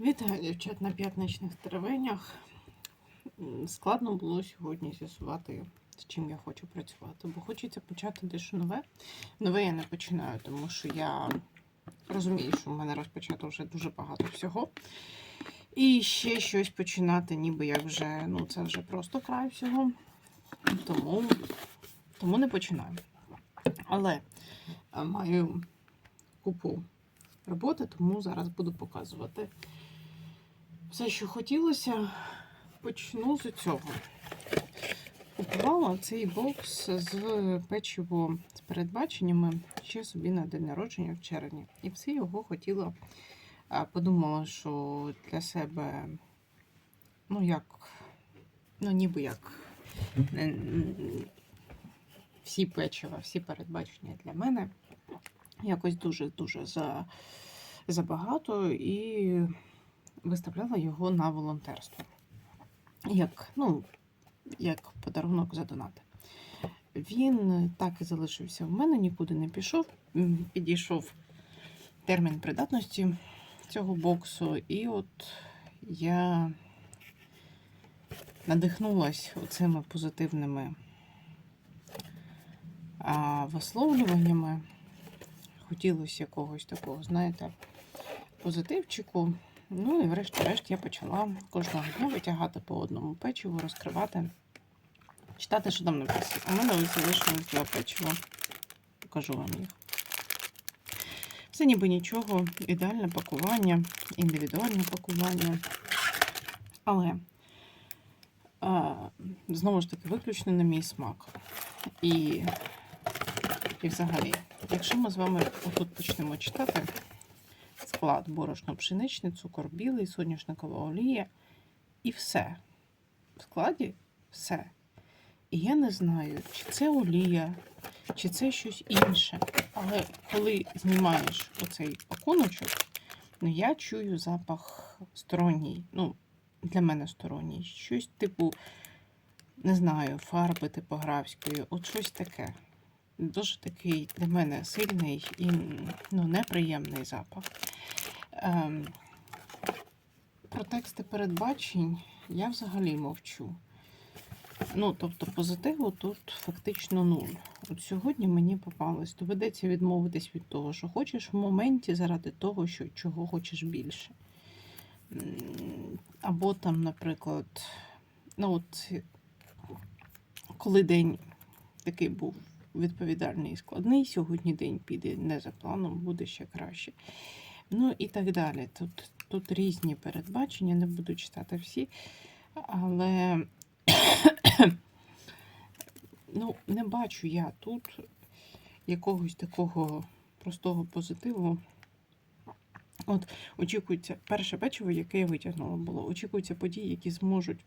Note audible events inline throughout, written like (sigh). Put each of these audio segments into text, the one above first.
Вітаю, дівчат, на п'ятничних теревенях. Складно було сьогодні з'ясувати, з чим я хочу працювати, бо хочеться почати дещо нове. Нове я не починаю, тому що я розумію, що в мене розпочато вже дуже багато всього. І ще щось починати, ніби як вже, ну це вже просто край всього. Тому, тому не починаю. Але е, маю купу роботи, тому зараз буду показувати все, що хотілося. Почну з цього. Купувала цей бокс з печиво з передбаченнями ще собі на день народження в червні. І все його хотіла, подумала, що для себе, ну як, ну ніби як е, всі печива, всі передбачення для мене якось дуже-дуже за, забагато і виставляла його на волонтерство. Як, ну, як подарунок за донати. Він так і залишився в мене, нікуди не пішов. Підійшов термін придатності цього боксу, і от я надихнулась оцими позитивними висловлюваннями. Хотілося якогось такого, знаєте, позитивчику. Ну і врешті-решт я почала кожного дня витягати по одному печиву, розкривати, читати, що там написано. У мене ось залишилось два печива. Покажу вам їх. Це ніби нічого, ідеальне пакування, індивідуальне пакування. Але знову ж таки, виключно на мій смак. І, і взагалі, якщо ми з вами отут почнемо читати склад борошно пшеничний, цукор білий, соняшникова олія і все. В складі все. І я не знаю, чи це олія, чи це щось інше. Але коли знімаєш оцей пакуночок, ну я чую запах сторонній. Ну, для мене сторонній. Щось типу, не знаю, фарби типографської, от щось таке. Дуже такий для мене сильний і ну, неприємний запах. Ем, про тексти передбачень я взагалі мовчу. Ну, тобто, позитиву тут фактично нуль. От сьогодні мені попалось. Доведеться відмовитись від того, що хочеш в моменті заради того, що, чого хочеш більше. Або там, наприклад, ну от коли день такий був відповідальний і складний, сьогодні день піде не за планом, буде ще краще. Ну і так далі. Тут, тут різні передбачення, не буду читати всі, але (coughs) ну, не бачу я тут якогось такого простого позитиву. От очікується перше печиво, яке я витягнула, було. Очікуються події, які зможуть,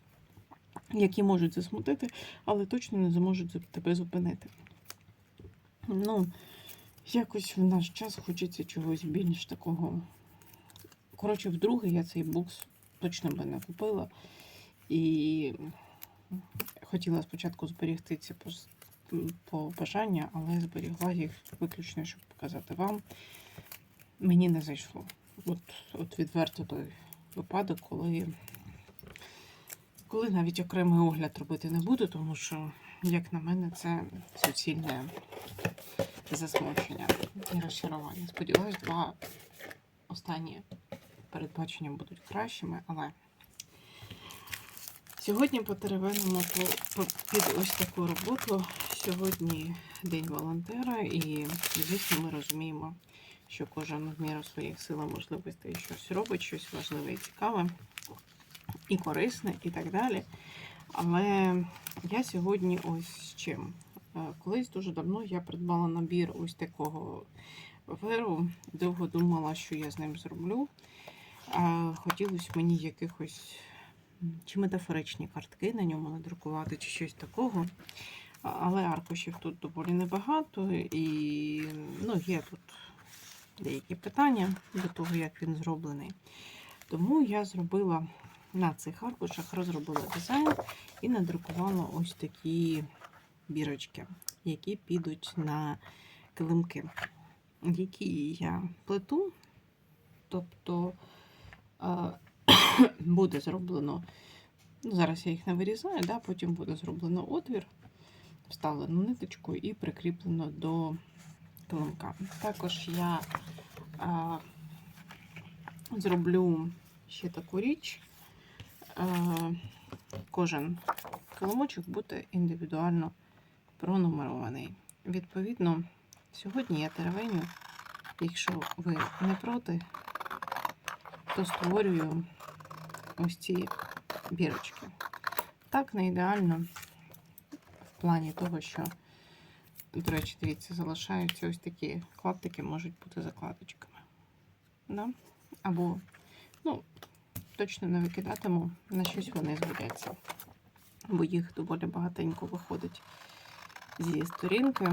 які можуть засмутити, але точно не зможуть тебе зупинити. Ну, якось в наш час хочеться чогось більш такого. Коротше, вдруге я цей бокс точно би не купила. І хотіла спочатку зберігти пос- по бажання, але зберігла їх виключно, щоб показати вам. Мені не зайшло. От, от відверто той випадок, коли, коли навіть окремий огляд робити не буду, тому що, як на мене, це суцільне засмучення і розчарування. Сподіваюсь, два останні передбачення будуть кращими, але сьогодні по теревеному по- по- під ось таку роботу. Сьогодні День волонтера, і звісно, ми розуміємо, що кожен в міру своїх сил і можливостей щось робить, щось важливе і цікаве, і корисне, і так далі. Але я сьогодні ось з чим. Колись дуже давно я придбала набір ось такого паперу. Довго думала, що я з ним зроблю. Хотілося мені якихось чи метафоричні картки на ньому надрукувати, чи щось такого. Але аркушів тут доволі небагато, і ну, є тут деякі питання до того, як він зроблений. Тому я зробила на цих аркушах, розробила дизайн і надрукувала ось такі бірочки, які підуть на килимки, які я плету. Тобто е, (coughs) буде зроблено. Ну, зараз я їх не вирізаю, да, потім буде зроблено отвір, вставлено ниточку і прикріплено до килимка. Також я а, зроблю ще таку річ. А, кожен килимочок буде індивідуально пронумерований. Відповідно, сьогодні я теревеню, якщо ви не проти, то створюю ось ці бірочки. Так, не ідеально в плані того, що, до речі, дивіться, залишаються ось такі клаптики, можуть бути закладочками. Да? Або, ну, точно не викидатиму, на щось вони згодяться. Бо їх доволі багатенько виходить зі сторінки.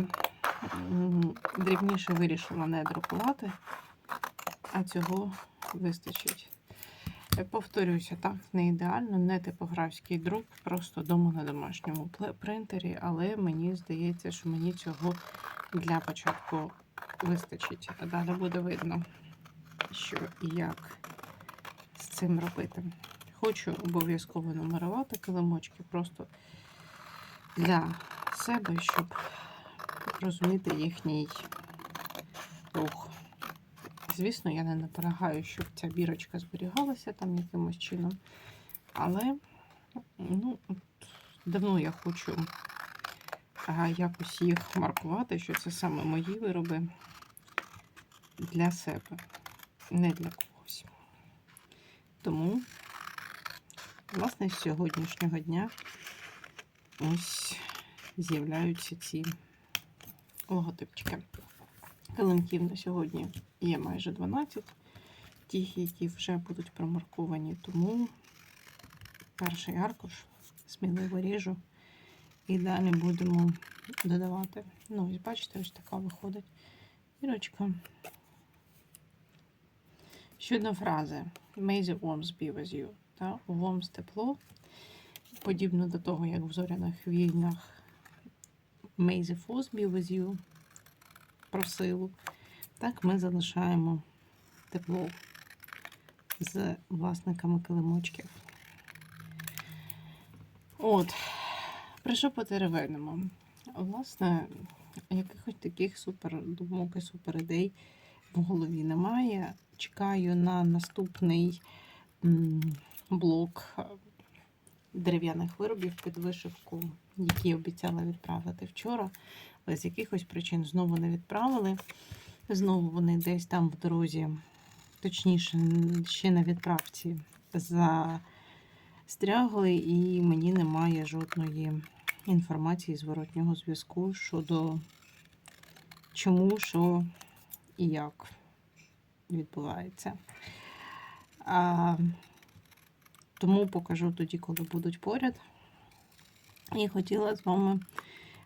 Дрібніше вирішила не друкувати, а цього вистачить. Я Повторююся, так, не ідеально, не типографський друк, просто дома на домашньому принтері, але мені здається, що мені цього для початку вистачить. А далі буде видно, що і як з цим робити. Хочу обов'язково нумерувати килимочки просто для себе, щоб розуміти їхній рух. Звісно, я не наполягаю, щоб ця бірочка зберігалася там якимось чином. Але ну, давно я хочу якось їх маркувати, що це саме мої вироби для себе, не для когось. Тому, власне, з сьогоднішнього дня ось з'являються ці логотипчики. Килимків на сьогодні є майже 12, ті, які вже будуть промарковані, тому перший аркуш сміливо ріжу і далі будемо додавати. Ну, ось бачите, ось така виходить вірочка. Щодо фрази May the warmth be with you. Warmth тепло, подібно до того, як в зоряних війнах May the force be with you про силу. Так ми залишаємо тепло з власниками килимочків. От, про що потеревенимо? Власне, якихось таких супер думок і супер ідей в голові немає. Чекаю на наступний блок е, дерев'яних виробів під вишивку, які обіцяла відправити вчора. Але з якихось причин знову не відправили. Знову вони десь там в дорозі, точніше, ще на відправці застрягли, і мені немає жодної інформації зворотнього зв'язку щодо чому, що і як відбувається. А, тому покажу тоді, коли будуть поряд. І хотіла з вами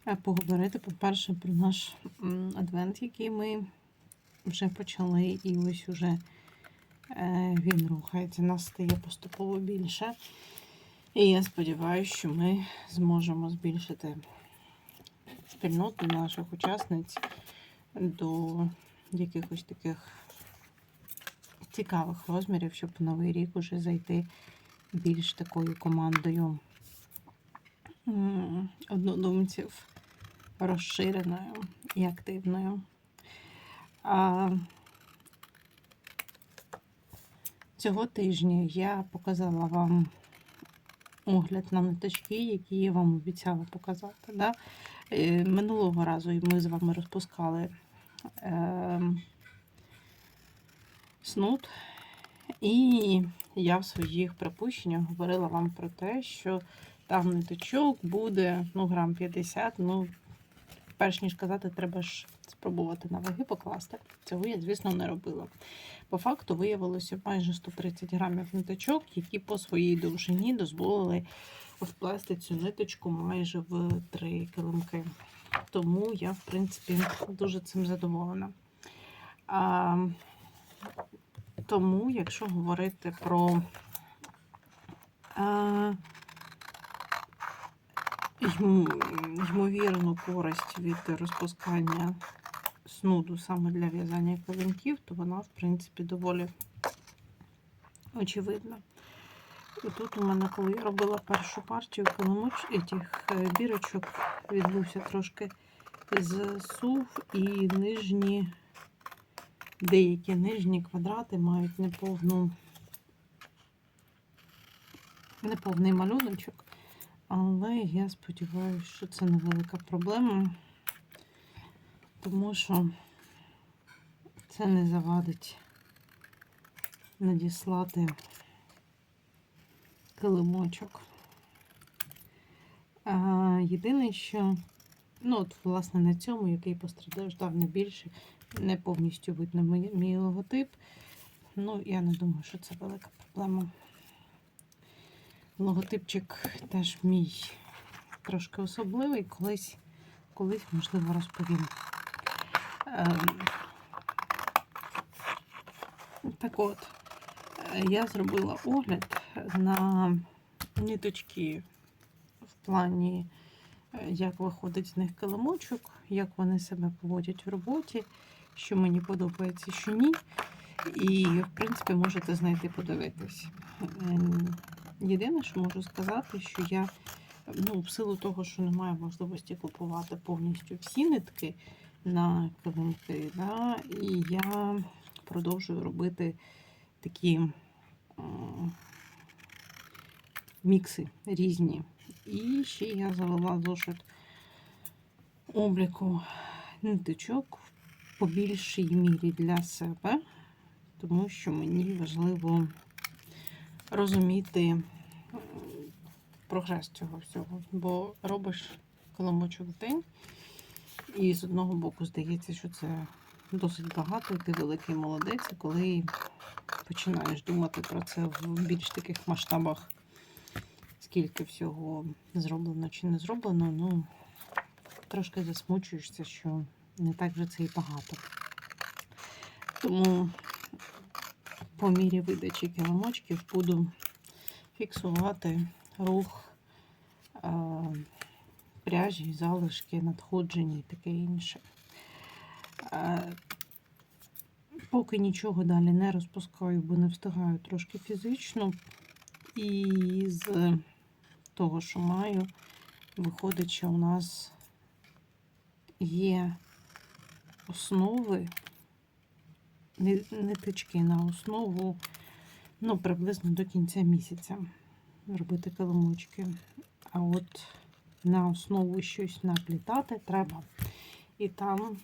е, поговорити, по-перше, про наш адвент, який ми вже почали, і ось уже е, він рухається. Нас стає поступово більше. І я сподіваюся, що ми зможемо збільшити спільноту наших учасниць до якихось таких цікавих розмірів, щоб новий рік уже зайти більш такою командою однодумців розширеною і активною. А, цього тижня я показала вам огляд на ниточки, які я вам обіцяла показати. Да? Е, Минулого разу ми з вами розпускали е, снуд, і я в своїх припущеннях говорила вам про те, що там ниточок буде ну, грам 50. Ну, перш ніж казати, треба ж спробувати на ваги покласти. Цього я, звісно, не робила. По факту виявилося майже 130 грамів ниточок, які по своїй довжині дозволили вплести цю ниточку майже в три килимки. Тому я, в принципі, дуже цим задоволена. А, тому, якщо говорити про а, ймовірну користь від розпускання снуду саме для в'язання килимків, то вона, в принципі, доволі очевидна. І тут у мене, коли я робила першу партію килимоч, этих е, бірочок, відбувся трошки зсув і нижні, деякі нижні квадрати мають неповну, неповний малюночок. Але я сподіваюся, що це невелика проблема, тому що це не завадить надіслати килимочок. Єдине, що, ну, от, власне, на цьому, який постраждав не більше, не повністю видно мій логотип. Ну, я не думаю, що це велика проблема. Логотипчик теж мій трошки особливий, колись, колись можливо, розповім. Ем, Так от, е, я зробила огляд на ниточки в плані, е, як виходить з них килимочок, як вони себе поводять в роботі, що мені подобається, що ні. І, в принципі, можете знайти подивитись. Єдине, що можу сказати, що я, ну, в силу того, що немає можливості купувати повністю всі нитки на килимки, да, і я продовжую робити такі м, мікси різні. І ще я завела зошит обліку ниточок по більшій мірі для себе, тому що мені важливо розуміти прогрес цього всього. Бо робиш коломочок в день, і з одного боку здається, що це досить багато, і ти великий молодець, коли починаєш думати про це в більш таких масштабах, скільки всього зроблено чи не зроблено, ну трошки засмучуєшся, що не так вже це і багато. Тому по мірі видачі килимочків буду фіксувати рух е, пряжі, залишки, надходження і таке інше. Е, Поки нічого далі не розпускаю, бо не встигаю трошки фізично. І з того, що маю, виходить, що у нас є основи, ниточки на основу, ну, приблизно до кінця місяця робити килимочки. А от на основу щось наплітати треба. І там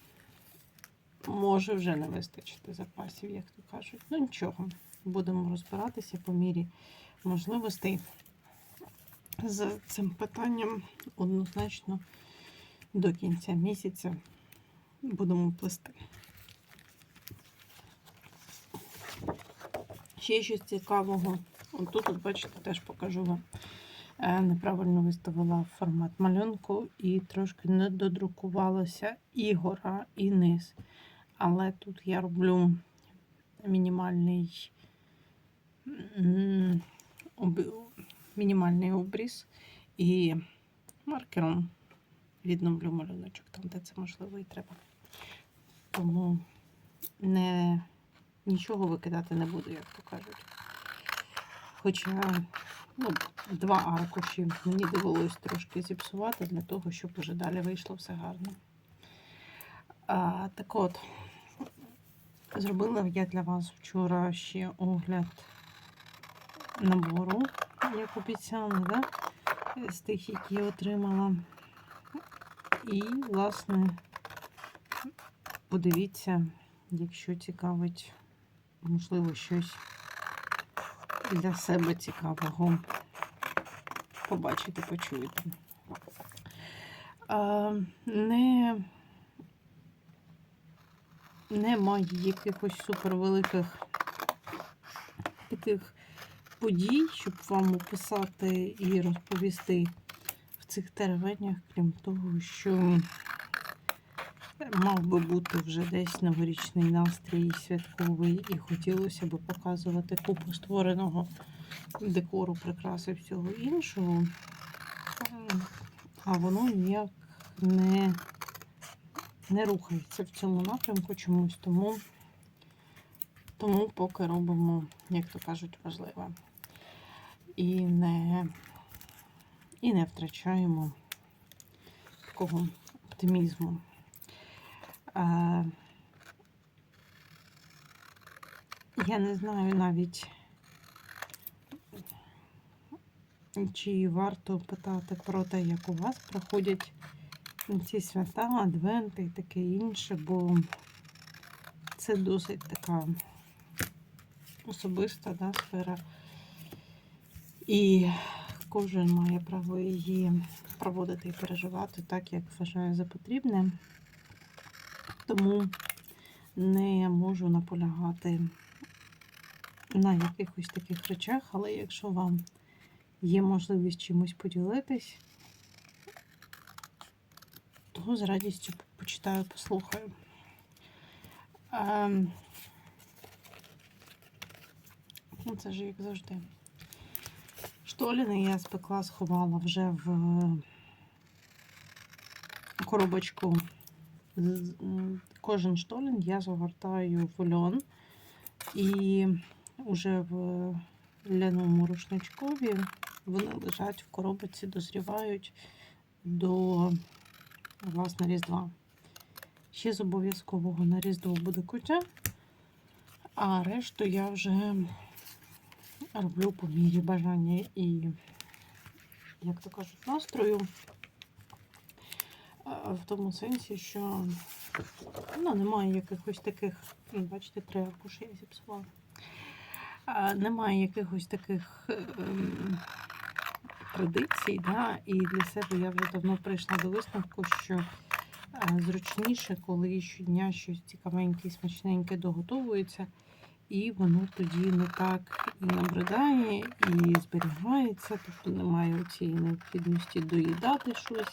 може вже не вистачити запасів, як то кажуть. Ну нічого, будемо розбиратися по мірі можливостей з цим питанням однозначно до кінця місяця будемо плести. Ще щось цікавого. Тут, от, бачите, теж покажу вам. Е, Неправильно виставила формат малюнку і трошки не додрукувалося і гора, і низ. Але тут я роблю мінімальний, мінімальний обріз і маркером відновлю малюночок там, де це можливо і треба. Тому не, нічого викидати не буду, як то кажуть. Хоча ну, два аркуші мені довелось трошки зіпсувати для того, щоб уже далі вийшло все гарно. А, так от, зробила я для вас вчора ще огляд набору, як обіцяли, да? з тих, які я отримала. І, власне, подивіться, якщо цікавить, можливо, щось для себе цікавого побачити, почуєте. А, не, немає якихось супервеликих таких подій, щоб вам описати і розповісти в цих теревенях, крім того, що мав би бути вже десь новорічний настрій святковий, і хотілося б показувати купу створеного декору, прикраси всього іншого. А воно ніяк не, не рухається в цьому напрямку чомусь, тому, тому поки робимо, як то кажуть, важливе. і не, і не втрачаємо такого оптимізму. Я не знаю навіть, чи варто питати про те, як у вас проходять ці свята, адвенти і таке інше, бо це досить така особиста да, сфера. І кожен має право її проводити і переживати так, як вважає за потрібне. Тому не можу наполягати на якихось таких речах, але якщо вам є можливість чимось поділитись, то з радістю почитаю, послухаю. Ем, Ну, це ж як завжди. Штоліни я спекла, сховала вже в коробочку. Кожен штолін я загортаю в льон і вже в ляному рушничкові вони лежать в коробочці, дозрівають до власне Різдва. Ще з обов'язкового на Різдво буде кутя, а решту я вже роблю по мірі бажання і, як то кажуть, настрою. В тому сенсі, що ну, немає якихось таких, бачите, три аркуші я зіпсувала. Немає якихось таких ем, традицій, да? і для себе я вже давно прийшла до висновку, що е, зручніше, коли щодня щось цікавеньке і смачненьке доготовується, і воно тоді не так і набридає, і зберігається, тобто немає цієї необхідності доїдати щось.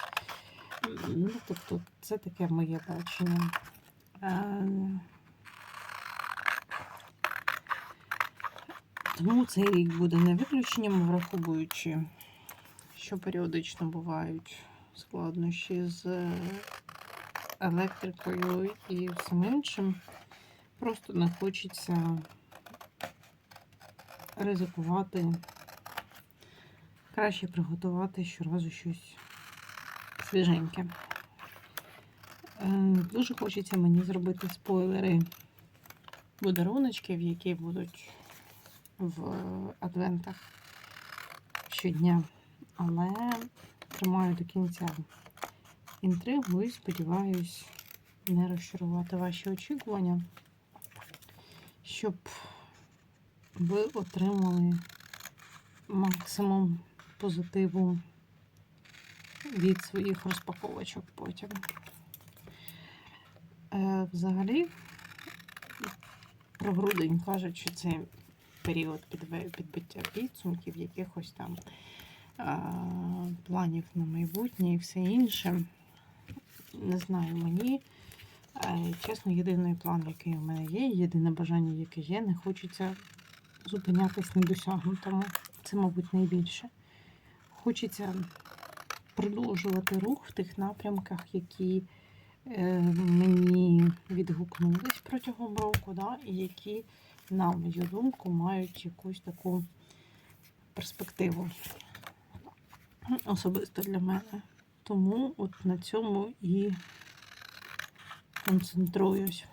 Ну, тобто, це таке моє бачення. Е, Тому цей рік буде не виключенням, враховуючи, що періодично бувають складнощі з е, електрикою і всім іншим. Просто не хочеться ризикувати. Краще приготувати щоразу щось свіженьке. Е, Дуже хочеться мені зробити спойлери подаруночків, які будуть в адвентах щодня. Але тримаю до кінця інтригу і сподіваюсь не розчарувати ваші очікування, щоб ви отримали максимум позитиву від своїх розпаковочок потім. Е, взагалі, про грудень кажуть, що це період підбиття підсумків, якихось там планів на майбутнє і все інше. Не знаю, мені, е, чесно, єдиний план, який у мене є, єдине бажання, яке є, не хочеться зупинятись на досягнутому. Це, мабуть, найбільше. Хочеться продовжувати рух в тих напрямках, які е, мені відгукнулись протягом року, да, і які, на мою думку, мають якусь таку перспективу особисто для мене. Тому от на цьому і концентруюсь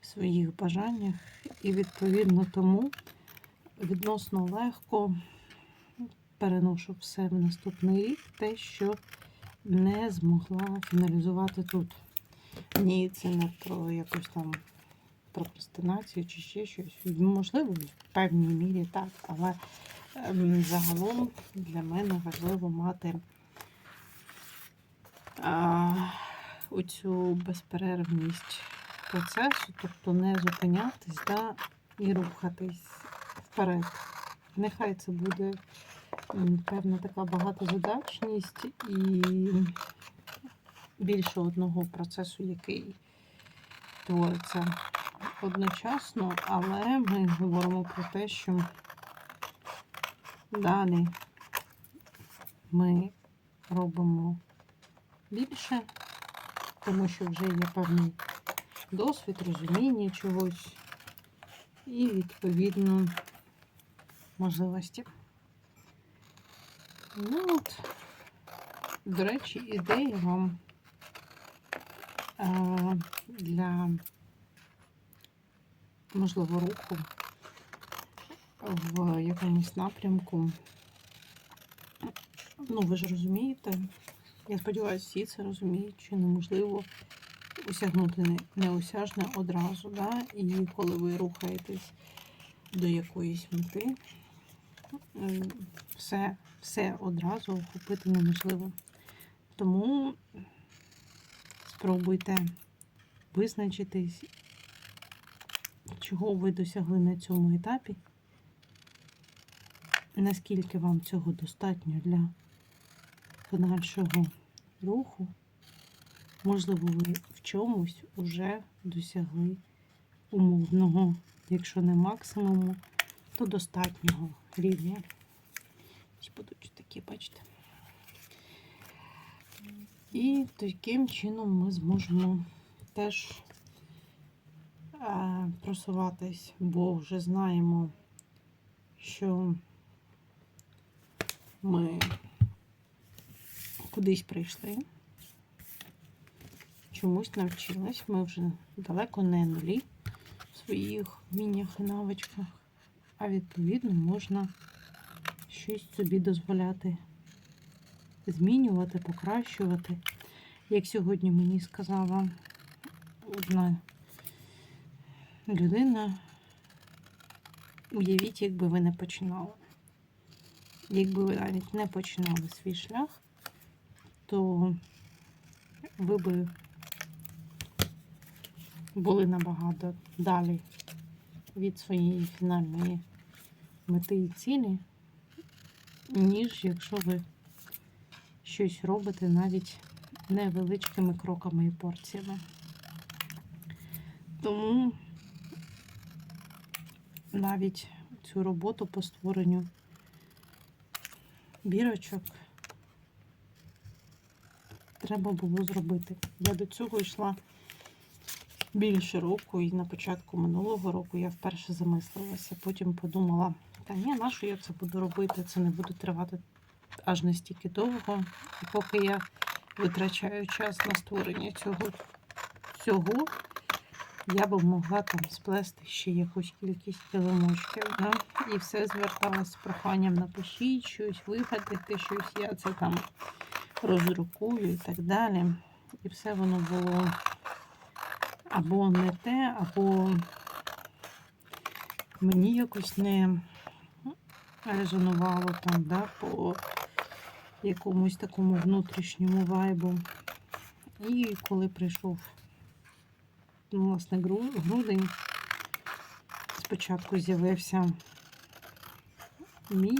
в своїх бажаннях. І відповідно тому відносно легко переношу все в наступний рік, те, що не змогла фіналізувати тут. Ні, це не про якусь там прокрастинацію чи ще щось. Можливо, в певній мірі так, але ем, загалом для мене важливо мати а, оцю безперервність процесу, тобто не зупинятись да, і рухатись вперед. Нехай це буде певна така багатозадачність і більше одного процесу, який твориться одночасно, але ми говоримо про те, що далі ми робимо більше, тому що вже є певний досвід, розуміння чогось і, відповідно, можливості. Ну от, до речі, ідея вам е, для можливо руху в якомусь напрямку. Ну, ви ж розумієте, я сподіваюся, всі це розуміють, що неможливо осягнути неосяжне одразу. Да? І коли ви рухаєтесь до якоїсь мети, все, все одразу охопити неможливо. Тому спробуйте визначитись, чого ви досягли на цьому етапі, наскільки вам цього достатньо для подальшого руху. Можливо, ви в чомусь вже досягли умовного, якщо не максимуму, то достатнього рівня. Будуть такі, бачите. І таким чином ми зможемо теж е, просуватись, бо вже знаємо, що ми кудись прийшли, чомусь навчились. Ми вже далеко не нулі в своїх вміннях і навичках, а відповідно можна щось собі дозволяти змінювати, покращувати. Як сьогодні мені сказала одна людина, уявіть, якби ви не починали. Якби ви навіть не починали свій шлях, то ви би були набагато далі від своєї фінальної мети і цілі, ніж якщо ви щось робите навіть невеличкими кроками і порціями. Тому навіть цю роботу по створенню бірочок треба було зробити. Я до цього йшла більше року, і на початку минулого року я вперше замислилася. Потім подумала, та ні, на що я це буду робити? Це не буде тривати аж настільки довго. І поки я витрачаю час на створення цього всього, я би могла там сплести ще якусь кількість килимочків. Да? І все зверталось з проханням напишіть щось, вигадайте щось, я це там роздрукую і так далі. І все воно було або не те, або мені якось не резонувало там, да, по якомусь такому внутрішньому вайбу. І коли прийшов, ну, власне, грудень, спочатку з'явився мій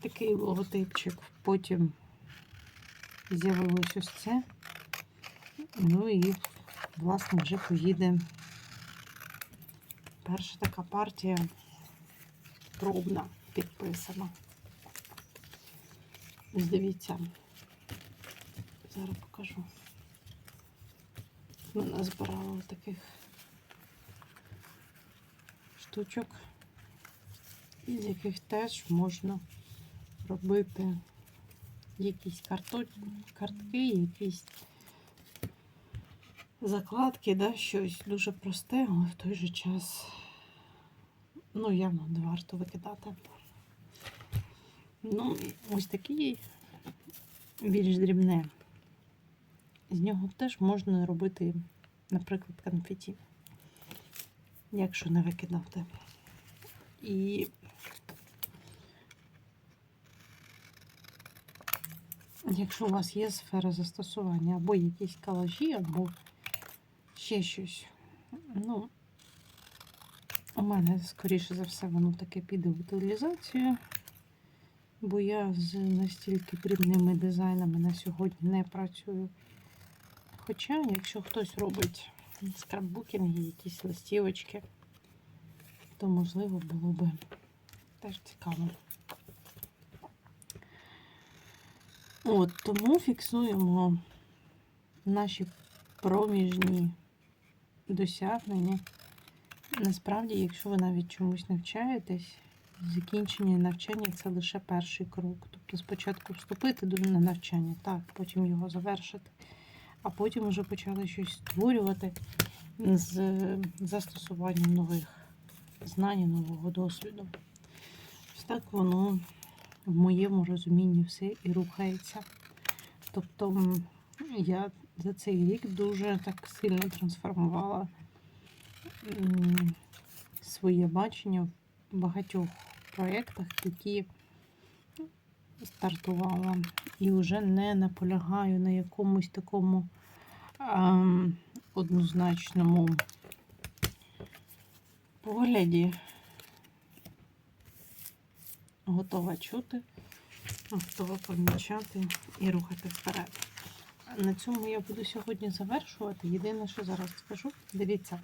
такий логотипчик, потім з'явилось ось це. Ну і, власне, вже поїде перша така партія пробна підписана. Ось дивіться, зараз покажу. Ми назбирали таких штучок, із яких теж можна робити якісь картки, якісь закладки, да, щось дуже просте, але в той же час ну, явно не варто викидати. Ну, ось такий більш дрібне. З нього теж можна робити, наприклад, конфеті, якщо не викидати. І якщо у вас є сфера застосування, або якісь калажі, або ще щось, ну, у мене, скоріше за все, воно таке піде в утилізацію, бо я з настільки дрібними дизайнами на сьогодні не працюю. Хоча, якщо хтось робить скраббукінги, якісь листівочки, то можливо було би теж цікаво. От, тому фіксуємо наші проміжні досягнення. Насправді, якщо ви навіть чомусь навчаєтесь, закінчення навчання це лише перший крок. Тобто спочатку вступити до на навчання, так, потім його завершити, а потім вже почали щось створювати з застосуванням нових знань, і нового досвіду. Так воно в моєму розумінні все і рухається. Тобто я за цей рік дуже так сильно трансформувала своє бачення в багатьох проєктах, які стартувала, і вже не наполягаю на якомусь такому ем, однозначному погляді. Готова чути, готова помічати і рухати вперед. На цьому я буду сьогодні завершувати. Єдине, що зараз скажу, дивіться,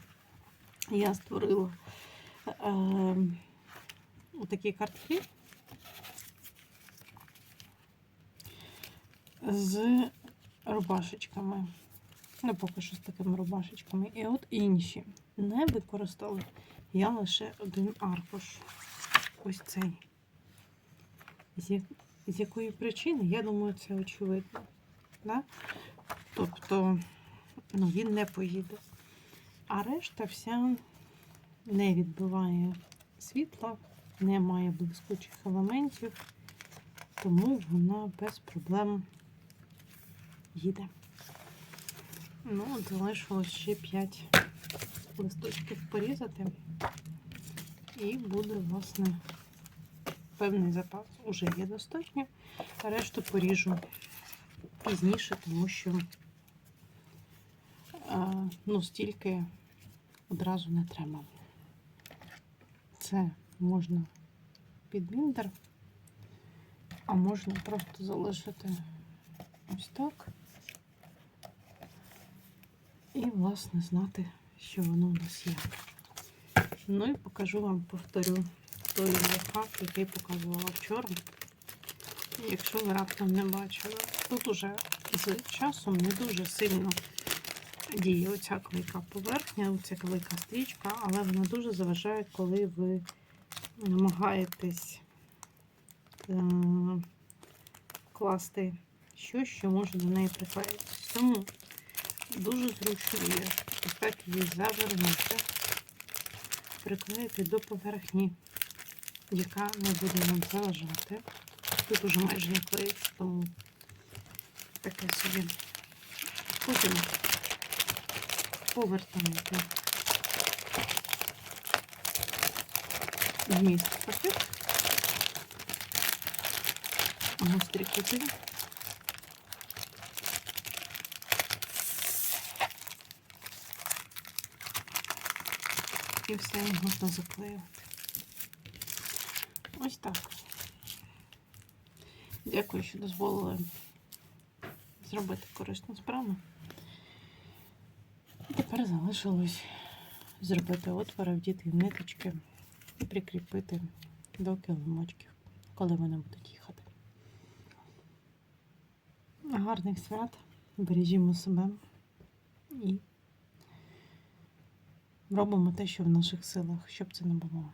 я створила е, такі картки з рубашечками. Ну, поки що з такими рубашечками. І от інші не використала я лише один аркуш. Ось цей. З, якої причини, я думаю, це очевидно. Да? Тобто, ну, він не поїде. А решта вся не відбиває світла, не має блискучих елементів, тому вона без проблем їде. Ну, залишилось ще 5 листочків порізати, і буде, власне, певний запас. Уже є достатньо. Решту поріжу пізніше, тому що ну, стільки одразу не треба. Це можна під біндер, а можна просто залишити ось так. І, власне, знати, що воно у нас є. Ну і покажу вам, повторю, той лайфхак, який показувала вчора. Якщо ви раптом не бачили, тут уже з часом не дуже сильно діє оця клейка поверхня, оця клейка стрічка, але вона дуже заважає, коли ви намагаєтесь е- класти щось, що може до неї приклеїтися. Тому дуже зручно є так її завернути, приклеїти до поверхні, яка не буде нам заважати. Тут уже майже не клеїться, тому таке собі. Потім повертаєте вміст пакет, гострі кути. І все можна заклеювати. Ось так. Дякую, що дозволили зробити корисну справу. Тепер залишилось зробити отвори, вдіти в ниточки і прикріпити до килимочків, коли вони будуть їхати. Гарних свят, бережімо себе і робимо те, що в наших силах, щоб це не було.